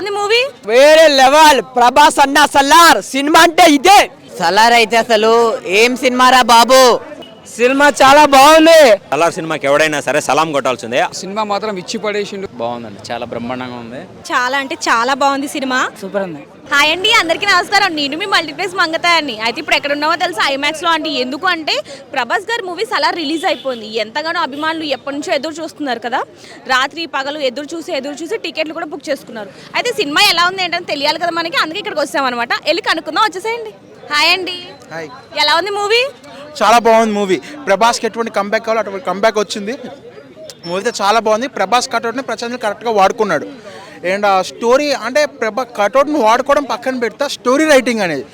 ఉంది మూవీ? వేరే లెవెల్. ప్రభాస్ అన్న సల్లార్ సినిమా అంటే ఇదే. సలార్ అయితే అసలు ఏం సినిమారా బాబు? సినిమా చాలా బాగుంది. సలార్ సినిమాకి ఎవడైనా సరే సలాం కొట్టాల్సిందే. సినిమా మాత్రం ఇచ్చి పడేసిండు. బాగుందండి చాలా బ్రహ్మాండంగా ఉంది. చాలా అంటే చాలా బాగుంది సినిమా. సూపర్ ఉంది. హాయ్ అండి అందరికీ నమస్కారం. నేను మీ మల్టీప్లెక్స్ మంగతాయని అయితే ఇప్పుడు ఎక్కడ ఉన్నామో తెలుసా ఐమాక్స్లో అంటే ఎందుకు అంటే ప్రభాస్ గారి మూవీస్ అలా రిలీజ్ అయిపోయింది. ఎంతగానో అభిమానులు ఎప్పటి నుంచో ఎదురు చూస్తున్నారు కదా. రాత్రి పగలు ఎదురు చూసి ఎదురు చూసి టికెట్లు కూడా బుక్ చేసుకున్నారు. అయితే సినిమా ఎలా ఉంది ఏంటని తెలియాలి కదా మనకి. అందుకే ఇక్కడికి వచ్చామన్నమాట. వెళ్ళి కనుక్కుందాం వచ్చేసేయండి. హాయ్ అండి. హాయ్. ఎలా ఉంది మూవీ చాలా బాగుంది మూవీ. ప్రభాస్కి ఎటువంటి కంబ్యాక్ కావాలో అటువంటి కంబ్యాక్ వచ్చింది. మూవీ అయితే చాలా బాగుంది. ప్రభాస్ కటౌట్ని ప్రశాంత్ కరెక్ట్గా వాడుకున్నాడు. అండ్ ఆ స్టోరీ అంటే ప్రభా కటౌట్ని వాడుకోవడం పక్కన పెడితే స్టోరీ రైటింగ్ అనేది.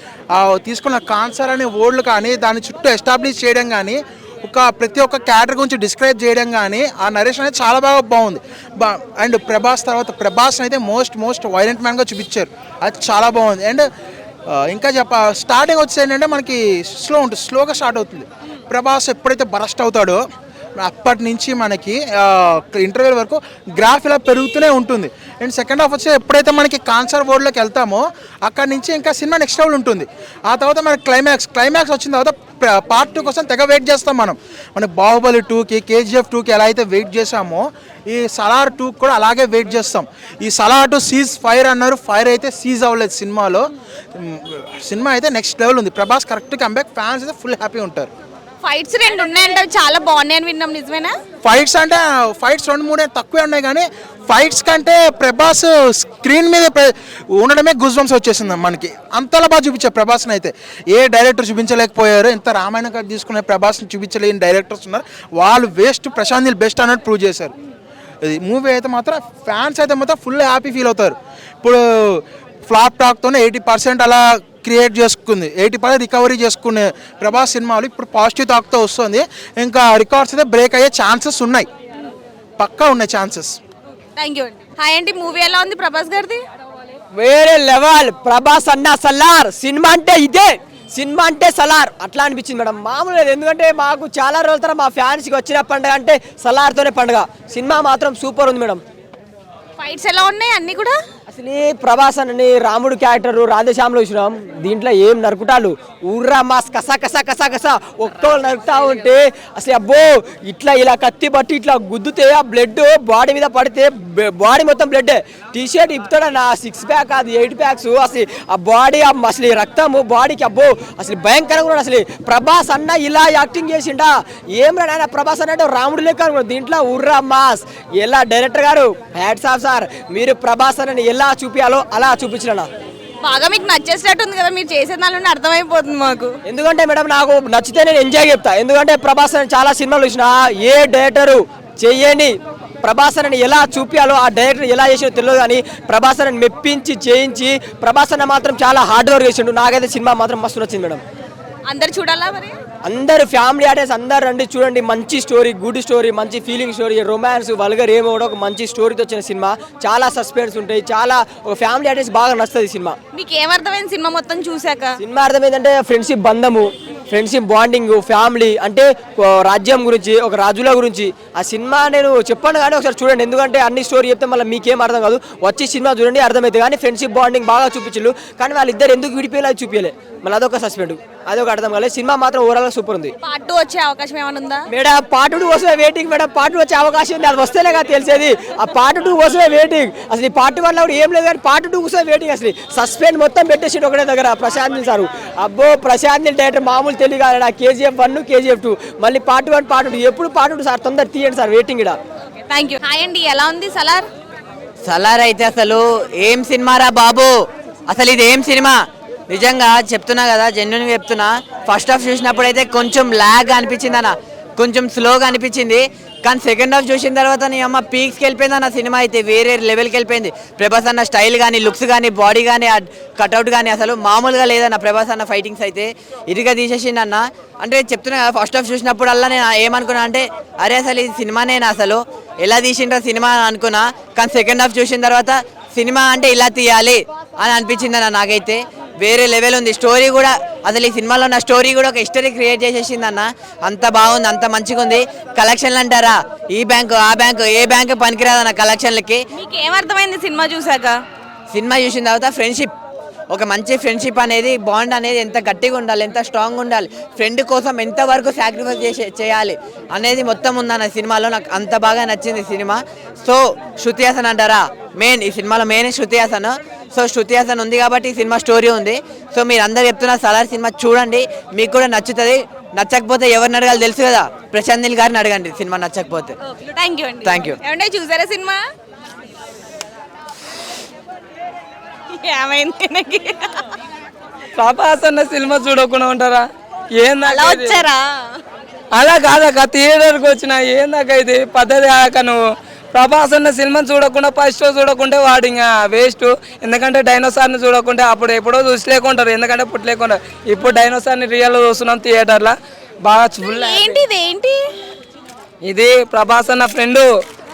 తీసుకున్న కాన్సర్ అనే వర్డ్లు కానీ దాని చుట్టూ ఎస్టాబ్లిష్ చేయడం కానీ ఒక ప్రతి ఒక్క క్యారెక్టర్ గురించి డిస్క్రైబ్ చేయడం కానీ ఆ నరేషన్ అనేది చాలా బాగా బాగుంది. బా అండ్ ప్రభాస్ తర్వాత ప్రభాస్ అయితే మోస్ట్ మోస్ట్ వైలెంట్ మ్యాన్గా చూపించారు. అది చాలా బాగుంది. అండ్ ఇంకా చెప్ప స్టార్టింగ్ వచ్చేసి ఏంటంటే మనకి స్లో ఉంటుంది స్లోగా స్టార్ట్ అవుతుంది. ప్రభాస్ ఎప్పుడైతే బరస్ట్ అవుతాడో అప్పటి నుంచి మనకి ఇంటర్వ్యూల వరకు గ్రాఫ్ ఇలా పెరుగుతూనే ఉంటుంది. అండ్ సెకండ్ హాఫ్ వచ్చి ఎప్పుడైతే మనకి కాన్సర్ బోర్డ్లోకి వెళ్తామో అక్కడి నుంచి ఇంకా సినిమా నెక్స్ట్ లెవెల్ ఉంటుంది. ఆ తర్వాత మనకి క్లైమాక్స్ క్లైమాక్స్ వచ్చిన తర్వాత పార్ట్ టూ కోసం తెగ వెయిట్ చేస్తాం మనం. మన బాహుబలి టూకి కేజీఎఫ్ టూకి ఎలా అయితే వెయిట్ చేసామో ఈ సలార్ టూ కూడా అలాగే వెయిట్ చేస్తాం. ఈ సలార్ టూ సీజ్ ఫైర్ అన్నారు. ఫైర్ అయితే సీజ్ అవ్వలేదు సినిమాలో. సినిమా అయితే నెక్స్ట్ లెవెల్ ఉంది. ప్రభాస్ కరెక్ట్ కంబ్యాక్ ఫ్యాన్స్ అయితే ఫుల్ హ్యాపీ ఉంటారు. ఫైట్స్ రెండు ఉన్నాయంటే అవి చాలా బాగున్నాయని విన్నాం నిజమేనా? ఫైట్స్ అంటే ఫైట్స్ రెండు మూడే తక్కువే ఉన్నాయి కానీ ఫైట్స్ కంటే ప్రభాస్ స్క్రీన్ మీద ఉండడమే గుజ్వంస్ వచ్చేసింది మనకి. అంతలా బాగా చూపించారు ప్రభాస్ని అయితే. ఏ డైరెక్టర్ చూపించలేకపోయారు ఇంత రామాయణ గారు తీసుకునే ప్రభాస్ని చూపించలేని డైరెక్టర్స్ ఉన్నారు. వాళ్ళు వేస్ట్ ప్రశాంత్ బెస్ట్ అన్నట్టు ప్రూవ్ చేశారు. ఇది మూవీ అయితే మాత్రం ఫ్యాన్స్ అయితే మాత్రం ఫుల్ హ్యాపీ ఫీల్ అవుతారు. ఇప్పుడు ఫ్లాప్ టాక్తోనే ఎయిటీ పర్సెంట్ అలా క్రియేట్ చేసుకుంది. ఎయిటీ పర్సెంట్ రికవరీ చేసుకునే ప్రభాస్ సినిమాలు ఇప్పుడు పాజిటివ్ టాక్తో వస్తుంది. ఇంకా రికార్డ్స్ అయితే బ్రేక్ అయ్యే ఛాన్సెస్ ఉన్నాయి. పక్కా ఉన్నాయి ఛాన్సెస్ థ్యాంక్ యూ అండి. హాయ్ అండి మూవీ ఎలా ఉంది ప్రభాస్ గారిది? వేరే లెవెల్. ప్రభాస్ అన్న సల్లార్ సినిమా అంటే ఇదే. సినిమా అంటే సలార్. అట్లా అనిపించింది మేడం. మామూలు లేదు. ఎందుకంటే మాకు చాలా రోజుల తర్వాత మా ఫ్యాన్స్కి వచ్చిన పండుగ అంటే సలార్తోనే పండుగ. సినిమా మాత్రం సూపర్ ఉంది మేడం. ఫైట్స్ ఎలా ఉన్నాయి అన్ని కూడా? అసలు ఈ ప్రభాస్ అని రాముడు క్యారెక్టర్ రాధేశ్యామలో ఇచ్చినాం దీంట్లో ఏం నరుకుటాలు ఊర్రా మాస్ కసా కసా కసా కసా ఒక్కో నరుకుతా ఉంటే అసలు అబ్బో ఇట్లా ఇలా కత్తి పట్టి ఇట్లా గుద్దుతే ఆ బ్లడ్ బాడీ మీద పడితే బాడీ మొత్తం బ్లడ్ టీ షర్ట్ ఇప్పుతాడు నా సిక్స్ ప్యాక్ అది ఎయిట్ ప్యాక్స్ అసలు ఆ బాడీ అసలు రక్తము బాడీకి అబ్బో అసలు భయంకరంగా ఉన్నాడు అసలు. ప్రభాస్ అన్న ఇలా యాక్టింగ్ చేసిండా? ఏం రా ప్రభాస్ అన్నట్టు రాముడు లెక్క దీంట్లో ఉర్రా మాస్ ఎలా డైరెక్టర్ గారు? హ్యాట్స్ ఆఫ్ సార్ మీరు ప్రభాస్ అన్నని ఎలా చూపించాలో అలా చూపించిన బాగా మీకు నచ్చేసినట్టు ఉంది కదా మీరు చేసే దానిలో అర్థమైపోతుంది మాకు. ఎందుకంటే మేడం నాకు నచ్చితే నేను ఎంజాయ్ చెప్తా. ఎందుకంటే ప్రభాస్ అని చాలా సినిమాలు చూసిన ఏ డైరెక్టరు చెయ్యని ప్రభాస్ అని ఎలా చూపించాలో ఆ డైరెక్టర్ ఎలా చేసినో తెలియదు కానీ ప్రభాస్ అని మెప్పించి చేయించి ప్రభాస్ అన్న మాత్రం చాలా హార్డ్ వర్క్ చేసిండు. నాకైతే సినిమా మాత్రం మస్తు నచ్చింది మేడం. అందరు చూడాలా మరి? అందరు ఫ్యామిలీ ఆర్టిస్ట్ అందరు రండి చూడండి మంచి స్టోరీ గుడ్ స్టోరీ మంచి ఫీలింగ్ స్టోరీ రొమాన్స్ వల్గర్ ఏమో కూడా ఒక మంచి స్టోరీతో వచ్చిన సినిమా. చాలా సస్పెన్స్ ఉంటాయి చాలా ఒక ఫ్యామిలీ ఆర్టిస్ట్ బాగా నచ్చుతుంది సినిమా. మీకు ఏమర్థమైంది సినిమా మొత్తం చూసాక సినిమా అర్థం ఏంటంటే ఫ్రెండ్షిప్ బంధము ఫ్రెండ్షిప్ బాండింగ్ ఫ్యామిలీ అంటే రాజ్యం గురించి ఒక రాజుల గురించి. ఆ సినిమా నేను చెప్పాను కానీ ఒకసారి చూడండి ఎందుకంటే అన్ని స్టోరీ చెప్తే మళ్ళీ మీకేం అర్థం కాదు. వచ్చి సినిమా చూడండి అర్థమవుతుంది కానీ ఫ్రెండ్షిప్ బాండింగ్ బాగా చూపించు కానీ వాళ్ళిద్దరు ఎందుకు విడిపోయేలా చూపించలే. మళ్ళీ అదొక సస్పెండ్ అదొక అర్థం కాలేదు. సినిమా మాత్రం ఓవరాల్ సూపర్ ఉంది. పార్ట్ టూ వచ్చే అవకాశం ఏమైనా ఉందా? మేడం పార్ట్ టూ కోసమే వెయిటింగ్ మేడం. పార్ట్ టూ వచ్చే అవకాశం ఉంది. అది వస్తేనే కదా తెలిసేది. ఆ పార్ట్ టూ కోసమే వెయిటింగ్ అసలు ఈ పార్ట్ వన్ కూడా ఏం లేదు కానీ పార్ట్ టూ కోసమే వెయిటింగ్ అసలు. సస్పెండ్ మొత్తం పెట్టేసి ఒకటే దగ్గర ప్రశాంత్ నీల్ సార్. అబ్బో ప్రశాంత్ డైరెక్టర్ మామూలు తెలియదు కాదు కేజీఎఫ్ వన్ కేజీఎఫ్ టూ మళ్ళీ పార్ట్ వన్ పార్ట్ టూ. ఎప్పుడు పార్ట్ టూ సార్? తొందర తీయండి సార్ వెయిటింగ్ ఇక్కడ థ్యాంక్ యూ హాయ్ అండి ఎలా ఉంది సలార్? సలార్ అయితే అసలు ఏం సినిమారా బాబు? అసలు ఇది ఏం సినిమా? నిజంగా చెప్తున్నా కదా జెన్యున్గా చెప్తున్నా ఫస్ట్ హాఫ్ చూసినప్పుడు అయితే కొంచెం ల్యాగ్ అనిపించింది అన్న. కొంచెం స్లోగా అనిపించింది. కానీ సెకండ్ హాఫ్ చూసిన తర్వాత నీ అమ్మ పీక్స్కి వెళ్ళిపోయింది అన్న సినిమా అయితే వేరే లెవెల్కి వెళ్ళిపోయింది. ప్రభాస్ అన్న స్టైల్ కానీ లుక్స్ కానీ బాడీ కానీ కట్అవుట్ కానీ అసలు మామూలుగా లేదన్న ప్రభాస్ అన్న ఫైటింగ్స్ అయితే ఇదిగా తీసేసింది అన్న. అంటే చెప్తున్నా కదా ఫస్ట్ హాఫ్ చూసినప్పుడల్లా నేను ఏమనుకున్నా అంటే అరే అసలు ఇది సినిమానేనా అసలు? ఎలా తీసిండ్రా సినిమా అని అనుకున్నా. కానీ సెకండ్ హాఫ్ చూసిన తర్వాత సినిమా అంటే ఇలా తీయాలి అని అనిపించిందన్న నాకైతే. వేరే లెవెల్ ఉంది. స్టోరీ కూడా అసలు ఈ సినిమాలో ఉన్న స్టోరీ కూడా ఒక హిస్టరీ క్రియేట్ చేసేసింది అన్న అంత బాగుంది అంత మంచిగా ఉంది కలెక్షన్లు అంటారా? ఈ బ్యాంకు ఆ బ్యాంకు ఏ బ్యాంకు పనికిరాదన్న కలెక్షన్లకి మీకు ఏమర్థమైంది సినిమా చూసాక సినిమా చూసిన తర్వాత ఫ్రెండ్షిప్ ఒక మంచి ఫ్రెండ్షిప్ అనేది బాండ్ అనేది ఎంత గట్టిగా ఉండాలి ఎంత స్ట్రాంగ్ ఉండాలి ఫ్రెండ్ కోసం ఎంతవరకు సాక్రిఫైస్ చేసే చేయాలి అనేది మొత్తం ఉందన్న సినిమాలో నాకు అంత బాగా నచ్చింది సినిమా. సో శృతి హాసన్ అంటారా? మెయిన్ ఈ సినిమాలో మెయిన్ శృతి హాసన్. సో శృతి హాసన్ ఉంది కాబట్టి ఈ సినిమా స్టోరీ ఉంది. సో మీరు అందరు చెప్తున్న సలార్ సినిమా చూడండి. మీకు కూడా నచ్చుతుంది. నచ్చకపోతే ఎవరిని అడగాలి తెలుసు కదా? ప్రశాంత్ నీల్ గారిని అడగండి. సినిమా నచ్చకపోతే. Thank you. ఏమంటే చూసారా సినిమా? ఏమైంది ప్రభాస్ అన్న సినిమా చూడకుండా ఉంటారా? ఇది? వచ్చారా? అలా కాదక్క థియేటర్కి వచ్చిన ఏందాక ఇది పద్ధతి కాక నువ్వు. ప్రభాస్ అన్న సినిమా చూడకుండా ఫస్ట్ షో చూడకుంటే వాడు ఇంకా వేస్ట్ ఎందుకంటే డైనోసార్ని చూడకుంటే అప్పుడు ఎప్పుడో చూసలేకుంటారు. ఎందుకంటే పుట్టలేకుంటారు. ఇప్పుడు డైనోసార్ని రియల్ చూస్తున్నాం థియేటర్లో బాగా ఫుల్ ఏంటి ఇది? ప్రభాస్ అన్న ఫ్రెండు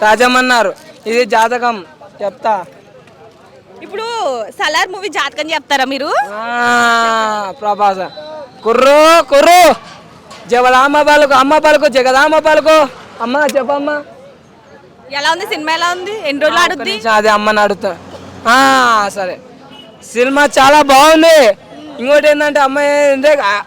రాజమన్నారు ఇది జాతకం. చెప్తా. ఇప్పుడు సలార్ మూవీ జాతకం చెప్తారా మీరు? ప్రభాస. కుర్రో కుర్రు. జగదామ పలుకు అమ్మ పలుకు జగదామ పలుకు. అమ్మ చెప్పమ్మా. ఎలా ఉంది? సినిమా ఎలా ఉంది? ఎన్ని రోజులు ఆడుద్ది? అదే అమ్మని అడుగుతా. ఆ, సరే. సినిమా చాలా బాగుంది. ఇంకోటి ఏంటంటే అమ్మాయి ఏంటంటే ఆ-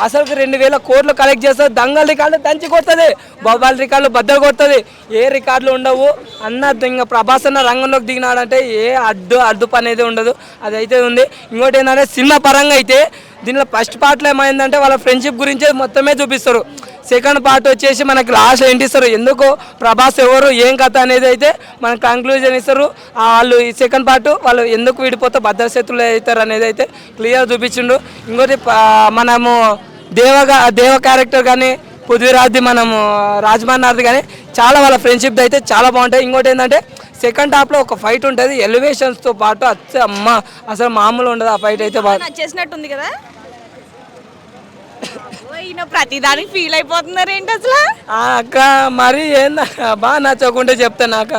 అసలుకి రెండు వేల కోట్లు కలెక్ట్ చేస్తుంది దంగల్ రికార్డు దంచి కొడుతుంది. బొబ్బాల్ రికార్డులు బద్దలు కొడుతుంది. ఏ రికార్డులు ఉండవు. అన్న ఇంకా ప్రభాస్ అన్న రంగంలోకి దిగినాడంటే ఏ అడ్డు అడ్డు పని అయితే ఉండదు. అదైతే ఉంది. ఇంకోటి ఏంటంటే సినిమా పరంగా అయితే దీనిలో ఫస్ట్ పార్ట్లో ఏమైందంటే వాళ్ళ ఫ్రెండ్షిప్ గురించే మొత్తమే చూపిస్తారు. సెకండ్ పార్ట్ వచ్చేసి మనకి లాస్ట్ ఏంటి ఇస్తారు. ఎందుకు ప్రభాస్ ఎవరు ఏం కథ అనేది అయితే మనకు కంక్లూజన్ ఇస్తారు. వాళ్ళు ఈ సెకండ్ పార్ట్ వాళ్ళు ఎందుకు విడిపోతే భద్రశత్రులు అవుతారు అనేది అయితే క్లియర్ చూపించిండు. ఇంకోటి మనము దేవగా దేవ క్యారెక్టర్ కానీ పృథ్వీరాజ్ది మనము రాజమన్నార్ది కానీ చాలా వాళ్ళ ఫ్రెండ్షిప్ అయితే చాలా బాగుంటాయి. ఇంకోటి ఏంటంటే సెకండ్ హాఫ్లో ఒక ఫైట్ ఉంటుంది. ఎలివేషన్స్తో పాటు అచ్చ అమ్మ అసలు మామూలు ఉండదు ఆ ఫైట్ అయితే బాగా. చేసినట్టుంది కదా? ఈయన ప్రతిదానికి ఫీల్ అయిపోతున్నారు ఏంటి అసలు అక్క మరి ఏందక్క బాగా నచ్చకుంటే చెప్తాను అక్క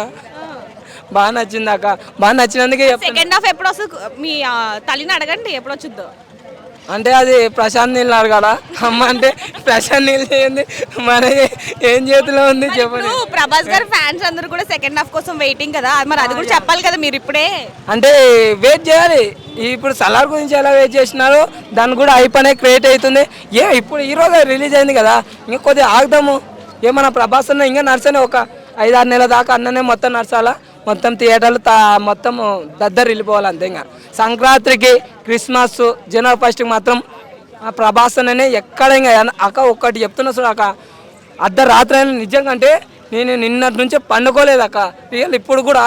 బాగా నచ్చింది అక్క. బాగా నచ్చినందుకే సెకండ్ హాఫ్ ఎప్పుడు వస్తుంది మీ తల్లిని అడగండి ఎప్పుడు వచ్చుద్దో అంటే అది ప్రశాంత్ నీళ్ళు అడగాల అమ్మ అంటే ప్రశాంత్ నీళ్ళు ఏంది? మన ఏం చేతిలో ఉంది చెప్పండి. ప్రభాస్ గారి ఫ్యాన్స్ అందరూ కూడా సెకండ్ హాఫ్ కోసం వెయిటింగ్ కదా. మరి అది కూడా చెప్పాలి కదా మీరు ఇప్పుడే. అంటే వెయిట్ చేయాలి. ఇప్పుడు సలార్ గురించి ఎలా వెయిట్ చేసినారో దాన్ని కూడా అనేది క్రియేట్ అవుతుంది. ఏ ఇప్పుడు ఈ రోజు రిలీజ్ అయింది కదా. ఇంకా కొద్దిగా ఆగుదాము. ఏమన్నా ప్రభాస్ అన్న ఇంకా నడిచానే ఒక ఐదు ఆరు నెలల దాకా అన్ననే మొత్తం నడచాలా? మొత్తం థియేటర్లు మొత్తం దద్దరు వెళ్ళిపోవాలి అంతే ఇంకా. సంక్రాంతికి క్రిస్మస్ జనవరి ఫస్ట్కి మాత్రం ప్రభాస్ అనే ఎక్కడ ఇంకా అక్క ఒక్కటి చెప్తున్నా చూడు అక్క. అర్ధరాత్రి అయినా నిజంగా అంటే నేను నిన్నటి నుంచే పండుకోలేదు అక్క రియల్ ఇప్పుడు కూడా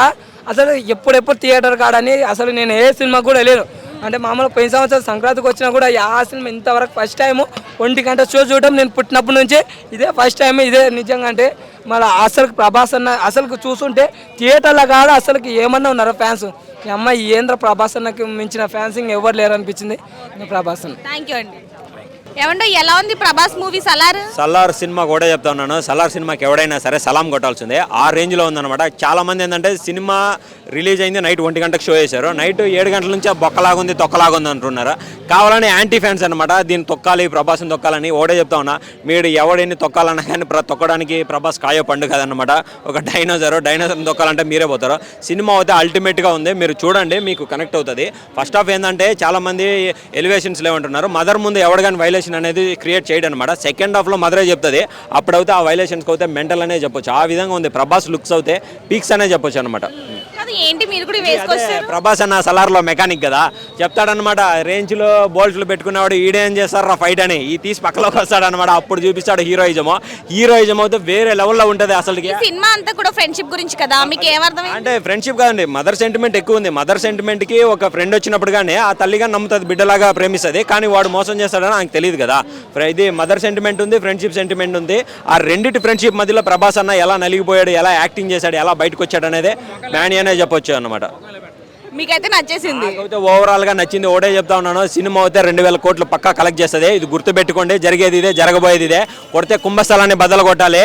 అసలు ఎప్పుడెప్పుడు థియేటర్ కాడని అసలు నేను ఏ సినిమా కూడా వెళ్ళాను. అంటే మామూలు పోయిన సంవత్సరం సంక్రాంతికి వచ్చినా కూడా ఆ సినిమా ఇంతవరకు ఫస్ట్ టైం ఒంటి గంట షో చూడడం నేను పుట్టినప్పటి నుంచే ఇదే ఫస్ట్ టైం ఇదే నిజంగా అంటే మళ్ళీ అసలు ప్రభాస్ అన్న అసలు చూస్తుంటే థియేటర్లో కాడ అసలుకి ఏమన్నా ఉన్నారా ఫ్యాన్స్ ఈ అమ్మాయి ఏంద్ర ప్రభాస్ అన్నకి మించిన ఫ్యాన్స్ ఇంకెవరు లేరు అనిపించింది ప్రభాస్ అన్న. థ్యాంక్ యూ అండి. ఏమండో ఎలా ఉంది ప్రభాస్ మూవీ సలార్? సలార్ సినిమా కూడా చెప్తా ఉన్నాను. సలార్ సినిమాకి ఎవడైనా సరే సలాం కొట్టాల్సిందే. ఆ రేంజ్లో ఉందన్నమాట. చాలా మంది ఏంటంటే సినిమా రిలీజ్ అయింది నైట్ ఒంటి గంటకు షో చేశారు. నైట్ ఏడు గంటల నుంచి బొక్కలాగుంది తొక్కలాగుంది అంటున్నారు. కావాలని యాంటీ ఫ్యాన్స్ అనమాట దీన్ని తొక్కాలి ప్రభాస్ని తొక్కాలని ఓడే చెప్తా ఉన్నా. మీరు ఎవడిని తొక్కాలన్నా కానీ ప్ర- తొక్కడానికి ప్రభాస్ కాయో పండు కదనమాట ఒక డైనోసర్ డైనోసర్ని తొక్కాలంటే మీరే పోతారు. సినిమా అయితే అల్టిమేట్గా ఉంది. మీరు చూడండి మీకు కనెక్ట్ అవుతుంది. ఫస్ట్ ఆఫ్ ఏంటంటే చాలా మంది ఎలివేషన్స్ లేవంటున్నారు మదర్ ముందు ఎవడు కానీ వైలేషన్ అనేది క్రియేట్ చేయడం అనమాట సెకండ్ హాఫ్లో మదరే చెప్తుంది. అప్పుడైతే ఆ వైలేషన్స్కి అయితే మెంటల్ అనే చెప్పొచ్చు. ఆ విధంగా ఉంది. ప్రభాస్ లుక్స్ అయితే పీక్స్ అనే చెప్పొచ్చు అనమాట అది ఏంటి మీరు కూడా వేసుకొస్తారు ప్రభాస్ అన్న సలార్లో మెకానిక్ కదా చెప్తాడనమాట రేంజ్లో బోల్ట్లు పెట్టుకున్నవాడు ఈడేం చేస్తారా ఫైట్ అని. ఈ తీసి పక్కలోకి వస్తాడనమాట అప్పుడు చూపిస్తాడు హీరోయిజం హీరోయిజం అయితే వేరే లెవెల్లో ఉంటుంది అసలుకి. ఈ సినిమా అంతా కూడా ఫ్రెండ్షిప్ గురించి కదా మీకు ఏమర్థమైంది అంటే ఫ్రెండ్షిప్ కాదండి మదర్ సెంటిమెంట్ ఎక్కువ ఉంది. మదర్ సెంటిమెంట్కి ఒక ఫ్రెండ్ వచ్చినప్పుడు కానీ ఆ తల్లిగా నమ్ముతుంది బిడ్డలాగా ప్రేమిస్తుంది కానీ వాడు మోసం చేస్తాడని నాకు తెలియదు కదా. ఇది మదర్ సెంటిమెంట్ ఉంది ఫ్రెండ్షిప్ సెంటిమెంట్ ఉంది. ఆ రెండింటి ఫ్రెండ్షిప్ మధ్యలో ప్రభాస్ అన్న ఎలా నలిగిపోయాడు ఎలా యాక్టింగ్ చేశాడు ఎలా బయటకు వచ్చాడు అనేది మ్యానీ అనే చెప్పొచ్చు అనమాట మీకైతే నచ్చేసింది. అయితే ఓవరాల్గా నచ్చింది. ఒకటే చెప్తా ఉన్నాను. సినిమా అయితే రెండు వేల కోట్లు పక్కా కలెక్ట్ చేస్తుంది. ఇది గుర్తుపెట్టుకోండి. జరిగేది ఇదే జరగబోయేది ఇదే. కొడితే కుంభస్థలాన్ని బద్దలు కొట్టాలి.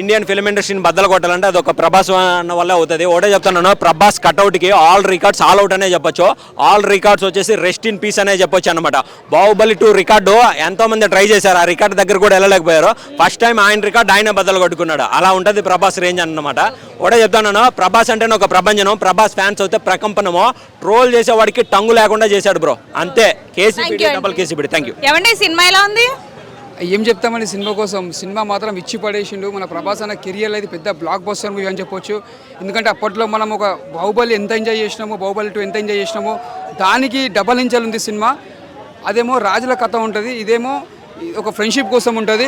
ఇండియన్ ఫిల్మ్ ఇండస్ట్రీని బద్దలు కొట్టాలంటే అది ఒక ప్రభాస్ వల్ల అవుతుంది. ఒకటే చెప్తున్నాను ప్రభాస్ కట్అవుట్కి ఆల్ రికార్డ్స్ ఆల్ అవుట్ అనే చెప్పొచ్చు. ఆల్ రికార్డ్స్ వచ్చేసి రెస్ట్ ఇన్ పీస్ అనే చెప్పొచ్చు అనమాట బాహుబలి టూ రికార్డు ఎంతో మంది ట్రై చేశారు. ఆ రికార్డ్ దగ్గర కూడా వెళ్ళలేకపోయారు. ఫస్ట్ టైం ఆయన రికార్డ్ ఆయన బద్దలు కొట్టుకున్నాడు. అలా ఉంటుంది ప్రభాస్ రేంజ్ అన్నమాట. ఒకటే చెప్తున్నాను ప్రభాస్ అంటేనే ఒక ప్రపంచం ప్రభాస్ ఫ్యాన్స్ అయితే ప్రకంపనము. ట్రోల్ చేసేవాడికి టంగు లేకుండా చేశాడు బ్రో. అంతే. you. Double KCP thank you ఏమండి సినిమా ఎలా ఉంది? ఏం చెప్తామండి? సినిమా కోసం సినిమా మాత్రం ఇచ్చి పడేసిండు. మన ప్రభాస్ అన్న కెరియర్ అయితే పెద్ద బ్లాక్ బస్టర్ మూవీ అని చెప్పొచ్చు. ఎందుకంటే అప్పట్లో మనం ఒక బాహుబలి ఎంత ఎంజాయ్ చేసినామో బాహుబలి టూ ఎంత ఎంజాయ్ చేసినామో దానికి డబల్ ఇంజల్ ఉంది సినిమా. అదేమో రాజుల కథ ఉంటుంది. ఇదేమో ఒక ఫ్రెండ్షిప్ కోసం ఉంటుంది.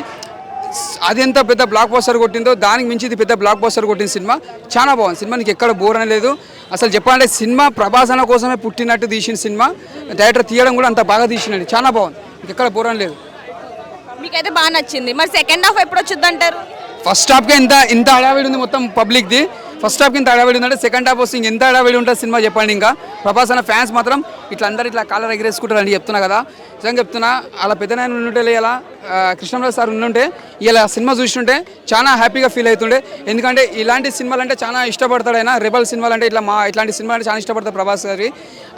అది ఎంత పెద్ద బ్లాక్ పోస్టర్ కొట్టిందో దానికి మించి ఇది పెద్ద బ్లాక్ పోస్టర్ కొట్టిన సినిమా చాలా బాగుంది. సినిమా నీకు ఎక్కడ బోర్ లేదు. అసలు చెప్పాలంటే సినిమా ప్రభాసన కోసమే పుట్టినట్టు తీసిన సినిమా. డైరెక్టర్ తీయడం కూడా అంత బాగా తీసినండి చాలా బాగుంది. ఎక్కడ బోర్ లేదు. మీకైతే బాగా నచ్చింది. మరి సెకండ్ హాఫ్ ఎప్పుడు వచ్చింది అంటారు ఫస్ట్ హాఫ్కి ఎంత ఇంత హడావిడి ఉంది మొత్తం పబ్లిక్ది. ఫస్ట్ హాఫ్కి ఇంత హడావిడి ఉందంటే సెకండ్ హాఫ్ వస్తే ఎంత హడావిడి ఉంటుంది సినిమా చెప్పండి ఇంకా. ప్రభాస్ అన్న ఫ్యాన్స్ మాత్రం ఇట్లా అందరు ఇట్లా కాలర్ ఎగరేసుకుంటారు అని చెప్తున్నా కదా. నిజంగా చెప్తున్నా అలా పెద్ద నాయన ఉండుంటే ఇలా కృష్ణరాజు సార్ ఉండుంటే ఇలా సినిమా చూస్తుంటే చాలా హ్యాపీగా ఫీల్ అవుతుండే. ఎందుకంటే ఇలాంటి సినిమాలు అంటే చాలా ఇష్టపడతాడు ఆయన. రెబల్ సినిమాలు అంటే ఇట్లా మా ఇట్లాంటి సినిమాలు అంటే చాలా ఇష్టపడతాడు ప్రభాస్ గారి.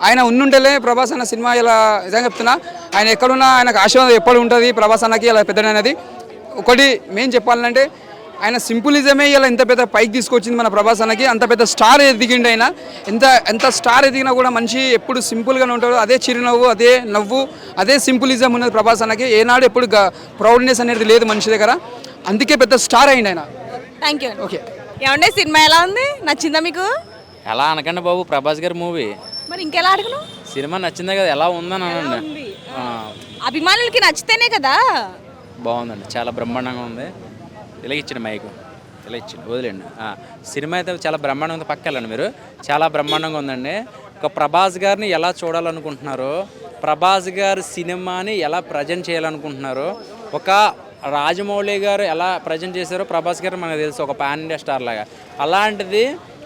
ఆయన ఉండుంటేలే ప్రభాస్ అన్న సినిమా ఇలా నిజంగా చెప్తున్నా ఆయన ఎక్కడున్నా ఆయనకు ఆశీర్వాదం ఎప్పుడు ఉంటుంది? ప్రభాస్ అన్నకి ఇలా పెద్ద ఒకటి మేము చెప్పాలంటే ఆయన సింపులిజమే ఇలా ఎంత పెద్ద పైకి తీసుకొచ్చింది మన ప్రభాస్ అన్నకి. అంత పెద్ద స్టార్ ఎదిగిండు ఆయన. ఎంత ఎంత స్టార్ ఎదిగినా కూడా మనిషి ఎప్పుడు సింపుల్గానే ఉంటాడు. అదే చిరునవ్వు అదే నవ్వు అదే సింపులిజం ఉన్నది ప్రభాస్ అన్నకి. ఏనాడు ఎప్పుడు ప్రౌడ్నెస్ అనేది లేదు మనిషి దగ్గర. అందుకే పెద్ద స్టార్ అయింది ఆయన. థ్యాంక్ యూ ఓకే ఏమండి సినిమా ఎలా ఉంది? నచ్చిందా మీకు? ఎలా అనకండి బాబు ప్రభాస్ గారి మూవీ. మరి ఇంకెలా అడగను? సినిమా నచ్చిందే కదా ఎలా ఉందని అనండి. ఆ, అభిమానులకి నచ్చితేనే కదా. బాగుందండి చాలా బ్రహ్మాండంగా ఉంది. ఇలా మైకు. ఇలా వదిలేండి సినిమా అయితే చాలా బ్రహ్మాండంగా పక్క వెళ్ళండి మీరు. చాలా బ్రహ్మాండంగా ఉందండి. ఒక ప్రభాస్ గారిని ఎలా చూడాలనుకుంటున్నారో ప్రభాస్ గారి సినిమాని ఎలా ప్రజెంట్ చేయాలనుకుంటున్నారో ఒక రాజమౌళి గారు ఎలా ప్రజెంట్ చేశారో ప్రభాస్ గారు మనకు తెలుసు. ఒక పాన్ ఇండియా స్టార్ లాగా. అలాంటిది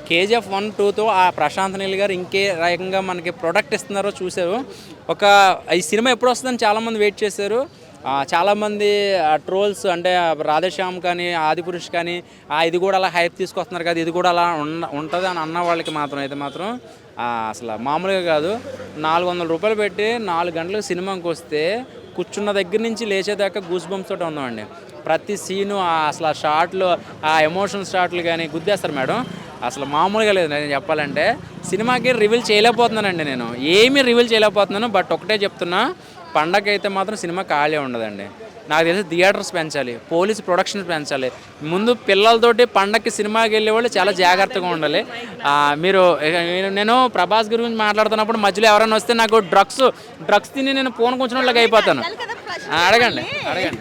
కేజీఎఫ్ వన్ టూతో ఆ ప్రశాంత్ నీల్ గారు ఇంకే రకంగా మనకి ప్రొడక్ట్ ఇస్తున్నారో చూశారు. ఒక ఈ సినిమా ఎప్పుడు వస్తుందని చాలామంది వెయిట్ చేశారు. చాలామంది ట్రోల్స్ అంటే రాధేశ్యామ్ కానీ ఆదిపురుష్ కానీ ఆ, ఇది కూడా అలా హైప్ తీసుకొస్తున్నారు కదా ఇది కూడా అలా ఉంటుంది అని అన్న వాళ్ళకి మాత్రం అయితే మాత్రం అసలు మామూలుగా కాదు. నాలుగు వందల రూపాయలు పెట్టి నాలుగు గంటలకు సినిమాకి వస్తే కూర్చున్న దగ్గర నుంచి లేచేదాకా గూస్ బంప్స్ తోటి ఉందామండి ప్రతి సీను అసలు ఆ షాట్లు ఆ ఎమోషన్ షాట్లు కానీ గుద్దేస్తారు మేడం. అసలు మామూలుగా లేదు నేను చెప్పాలంటే. సినిమాకి రివీల్ చేయలేకపోతున్నానండి నేను. ఏమీ రివీల్ చేయలేకపోతున్నాను బట్ ఒకటే చెప్తున్నా పండగ అయితే మాత్రం సినిమా ఖాళీ ఉండదండి. నాకు తెలిసి థియేటర్స్ పెంచాలి పోలీస్ ప్రొడక్షన్స్ పెంచాలి. ముందు పిల్లలతోటి పండగకి సినిమాకి వెళ్ళే వాళ్ళు చాలా జాగ్రత్తగా ఉండాలి. మీరు నేను- ప్రభాస్ గురించి మాట్లాడుతున్నప్పుడు మధ్యలో ఎవరైనా వస్తే నాకు డ్రగ్స్ డ్రగ్స్ తిని నేను ఫోన్ వాళ్ళకి అయిపోతాను. అడగండి అడగండి.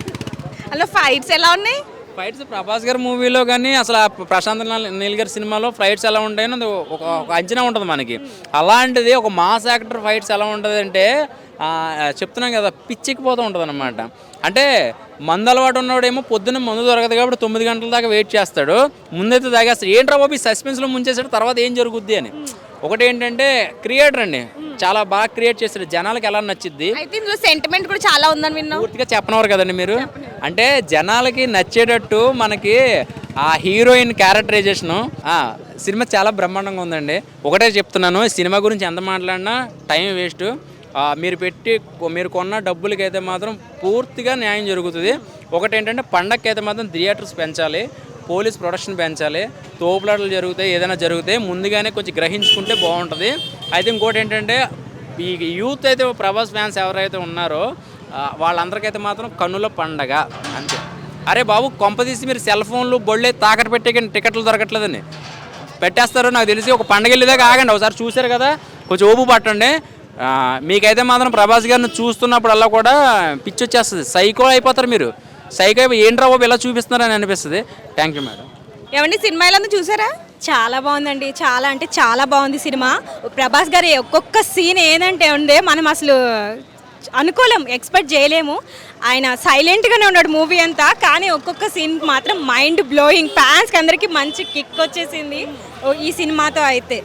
అలా ఫైట్స్ ఎలా ఉన్నాయి? ఫైట్స్ ప్రభాస్ గారి మూవీలో కానీ అసలు ప్రశాంత్ నీల్- గారి సినిమాలో ఫైట్స్ ఎలా ఉంటాయని ఒక అంచనా ఉంటుంది మనకి. అలాంటిది ఒక మాస్ యాక్టర్ ఫైట్స్ ఎలా ఉంటుంది అంటే చెప్తున్నాం కదా పిచ్చెక్కిపోతూ ఉంటుంది అనమాట అంటే మందు అలవాటు ఉన్నవాడేమో పొద్దున్న మందు దొరకదు కాబట్టి తొమ్మిది గంటల దాకా వెయిట్ చేస్తాడు ముందైతే తాగేస్తాడు. ఏంట్రా బాబు సస్పెన్స్లో ముంచేసాడు తర్వాత ఏం జరుగుద్ది అని. ఒకటి ఏంటంటే క్రియేటర్ అండి. చాలా బాగా క్రియేట్ చేస్తాడు జనాలకి ఎలా నచ్చిద్ది? అయితే ఇందులో సెంటిమెంట్ కూడా చాలా ఉందని విన్నాం. పూర్తిగా చెప్పనవారు కదండి మీరు? అంటే జనాలకి నచ్చేటట్టు మనకి ఆ హీరోయిన్ క్యారెక్టరైజేషను సినిమా చాలా బ్రహ్మాండంగా ఉందండి. ఒకటే చెప్తున్నాను ఈ సినిమా గురించి ఎంత మాట్లాడినా టైం వేస్ట్ మీరు పెట్టి మీరు కొన్న డబ్బులకి అయితే మాత్రం పూర్తిగా న్యాయం జరుగుతుంది. ఒకటి ఏంటంటే పండగకి అయితే మాత్రం థియేటర్స్ పెంచాలి పోలీస్ ప్రొడక్షన్ పెంచాలి తోపులాటలు జరుగుతాయి ఏదైనా జరుగుతాయి ముందుగానే కొంచెం గ్రహించుకుంటే బాగుంటుంది. అయితే ఇంకోటి ఏంటంటే ఈ యూత్ అయితే ప్రభాస్ ఫ్యాన్స్ ఎవరైతే ఉన్నారో వాళ్ళందరికైతే మాత్రం కన్నుల పండగ అంతే. అరే బాబు కొంపదీసి మీరు సెల్ ఫోన్లు బొళ్ళే తాకట్టు పెట్టే టికెట్లు దొరకట్లేదని పెట్టేస్తారు నాకు తెలిసి ఒక పండగ వెళ్ళేదాకా ఆగండి. ఒకసారి చూశారు కదా కొంచెం ఓపు పట్టండి. మీకైతే మాత్రం ప్రభాస్ గారిని చూస్తున్నప్పుడల్లా కూడా పిచ్చి వచ్చేస్తుంది. సైకో అయిపోతారు మీరు. సైకో అయిపోయి ఏంట్రా బాబు ఇలా చూపిస్తున్నారని అనిపిస్తుంది. థ్యాంక్ యూ మేడం ఏమండి సినిమా ఎలా చూసారా? చాలా బాగుందండి. చాలా అంటే చాలా బాగుంది సినిమా. ప్రభాస్ గారి ఒక్కొక్క సీన్ ఏదంటే ఉండే మనం అసలు అనుకోలేం ఎక్స్పెక్ట్ చేయలేము. ఆయన సైలెంట్గానే ఉన్నాడు మూవీ అంతా కానీ ఒక్కొక్క సీన్ మాత్రం మైండ్ బ్లోయింగ్ ఫ్యాన్స్కి అందరికీ మంచి కిక్ వచ్చేసింది. ఓ- ఈ సినిమాతో అయితే.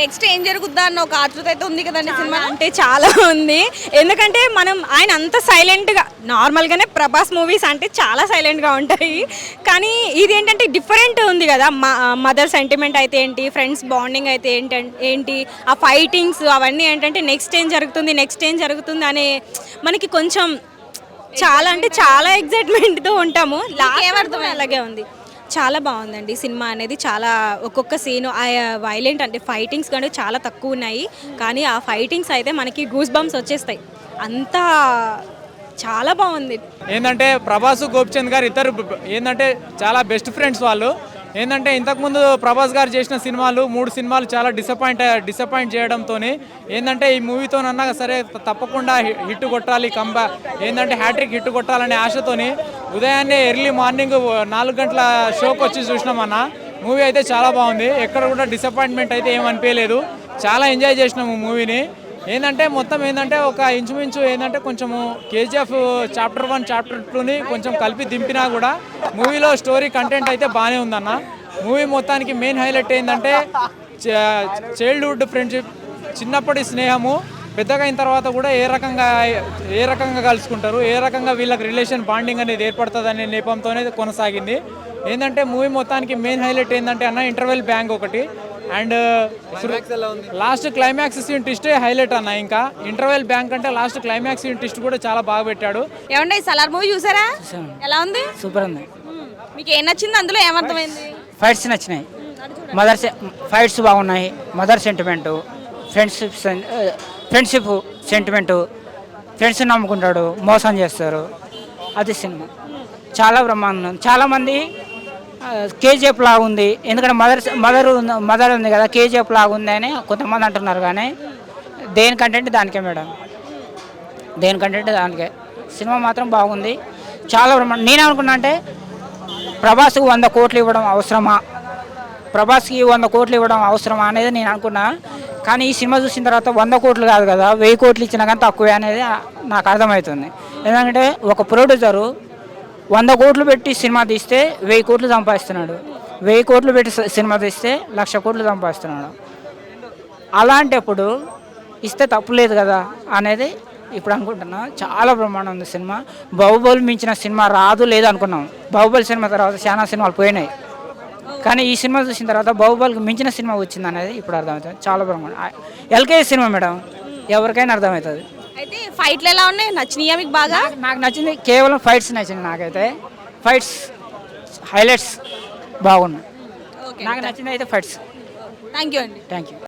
నెక్స్ట్ ఏం జరుగుద్దా అన్న ఒక ఆతృత అయితే ఉంది కదండి సినిమా అంటే చాలా ఉంది. ఎందుకంటే మనం ఆయన అంత సైలెంట్గా నార్మల్గానే ప్రభాస్ మూవీస్ అంటే చాలా సైలెంట్గా ఉంటాయి. కానీ ఇది ఏంటంటే డిఫరెంట్ ఉంది కదా. మదర్ సెంటిమెంట్ అయితే ఏంటి ఫ్రెండ్స్ బాండింగ్ అయితే ఏంటి ఏంటి ఆ ఫైటింగ్స్ అవన్నీ ఏంటంటే నెక్స్ట్ ఏం జరుగుతుంది నెక్స్ట్ ఏం జరుగుతుంది అనే మనకి కొంచెం చాలా అంటే చాలా ఎగ్జైట్మెంట్తో ఉంటాము. లాస్ట్ అలాగే ఉంది. చాలా బాగుందండి. సినిమా అనేది చాలా ఒక్కొక్క సీన్ ఆ వైలెంట్ అంటే ఫైటింగ్స్ కానీ చాలా తక్కువ ఉన్నాయి. కానీ ఆ ఫైటింగ్స్ అయితే మనకి గూస్ బంప్స్ వచ్చేస్తాయి. అంతా చాలా బాగుంది. ఏంటంటే ప్రభాస్ గోపిచంద్ గారు ఇద్దరు ఏంటంటే చాలా బెస్ట్ ఫ్రెండ్స్ వాళ్ళు. ఏంటంటే ఇంతకుముందు ప్రభాస్ గారు చేసిన సినిమాలు మూడు సినిమాలు చాలా డిసప్పాయింట్ డిసప్పాయింట్ చేయడంతో ఏంటంటే ఈ మూవీతోనన్నా సరే తప్పకుండా హిట్ కొట్టాలి కంబా ఏంటంటే హ్యాట్రిక్ హిట్ కొట్టాలనే ఆశతోని ఉదయాన్నే ఎర్లీ మార్నింగ్ నాలుగు గంటల షోకి వచ్చి చూసినామన్న మూవీ అయితే చాలా బాగుంది. ఎక్కడ కూడా డిసప్పాయింట్మెంట్ అయితే ఏమనిపించలేదు చాలా ఎంజాయ్ చేసినాము మూవీని. ఏంటంటే మొత్తం ఏంటంటే ఒక ఇంచుమించు ఏంటంటే కొంచెము కేజీఎఫ్ చాప్టర్ వన్ చాప్టర్ టూని కొంచెం కలిపి దింపినా కూడా మూవీలో స్టోరీ కంటెంట్ అయితే బాగానే ఉందన్న. మూవీ మొత్తానికి మెయిన్ హైలైట్ ఏంటంటే చైల్డ్హుడ్ ఫ్రెండ్షిప్ చిన్నప్పటి స్నేహము పెద్దగా అయిన తర్వాత కూడా ఏ రకంగా ఏ రకంగా కలుసుకుంటారు ఏ రకంగా వీళ్ళకి రిలేషన్ బాండింగ్ అనేది ఏర్పడుతుంది అనే నేపంతోనే కొనసాగింది. ఏంటంటే మూవీ మొత్తానికి మెయిన్ హైలైట్ ఏంటంటే అన్న ఇంటర్వెల్ బ్యాంక్ ఒకటి. అండ్ లాస్ట్ క్లైమాక్స్ సీన్ ట్విస్టే హైలైట్ అన్న ఇంకా ఇంటర్వెల్ బ్యాంక్ అంటే లాస్ట్ క్లైమాక్స్ సీన్ ట్విస్ట్ కూడా చాలా బాగా పెట్టాడు. ఏమండి సలార్ మూవీ చూసారా? ఎలా ఉంది? సూపర్ ఉంది. మీకు ఏం నచ్చింది? అందులో ఏమర్థమైంది? ఫైట్స్ నచ్చినాయి. మదర్ ఫైట్స్ బాగున్నాయి. Mother sentiment friendship friendship sentiment friends నమ్ముకుంటాడు మోసం చేస్తారు. అది సినిమా. చాలా బ్రహ్మాండం. చాలామంది కేజీఎఫ్ లాగా ఉంది ఎందుకంటే మదర్ మదర్ మదర్ ఉంది కదా కేజీఎఫ్ లాగా ఉంది అని కొంతమంది అంటున్నారు కానీ దేని కంటెంట్ దానికే మేడం. దేని కంటెంట్ దానికే. సినిమా మాత్రం బాగుంది. చాలా బ్రహ్మాండం. నేను అనుకున్నా అంటే ప్రభాస్కి వంద కోట్లు ఇవ్వడం అవసరమా? ప్రభాస్కి వంద కోట్లు ఇవ్వడం అవసరమా అనేది నేను అనుకున్నా. కానీ ఈ సినిమా చూసిన తర్వాత వంద కోట్లు కాదు కదా వెయ్యి కోట్లు ఇచ్చినా కానీ తక్కువే అనేది నాకు అర్థమవుతుంది. ఎందుకంటే ఒక ప్రొడ్యూసరు వంద కోట్లు పెట్టి సినిమా తీస్తే వెయ్యి కోట్లు సంపాదిస్తున్నాడు. వెయ్యి కోట్లు పెట్టి సినిమా తీస్తే లక్ష కోట్లు సంపాదిస్తున్నాడు. అలాంటప్పుడు ఇస్తే తప్పు లేదు కదా అనేది ఇప్పుడు అనుకుంటున్నా. చాలా బ్రహ్మాండం ఉంది సినిమా. బాహుబలి మించిన సినిమా రాదు లేదు అనుకున్నాం. బాహుబలి సినిమా తర్వాత చాలా సినిమాలు పోయినాయి. కానీ ఈ సినిమా చూసిన తర్వాత బాహుబలికి మించిన సినిమా వచ్చింది అనేది ఇప్పుడు అర్థమవుతుంది. చాలా బ్రహ్మాండం ఎల్కేజీ సినిమా మేడం. ఎవరికైనా అర్థమవుతుంది. అయితే ఫైట్లు ఎలా ఉన్నాయి? నచ్చినాయా మీకు బాగా? నాకు నచ్చింది. కేవలం ఫైట్స్ నచ్చింది నాకైతే. ఫైట్స్ హైలైట్స్ బాగున్నాయి. నాకు నచ్చింది అయితే ఫైట్స్. థ్యాంక్ యూ అండి. Thank you.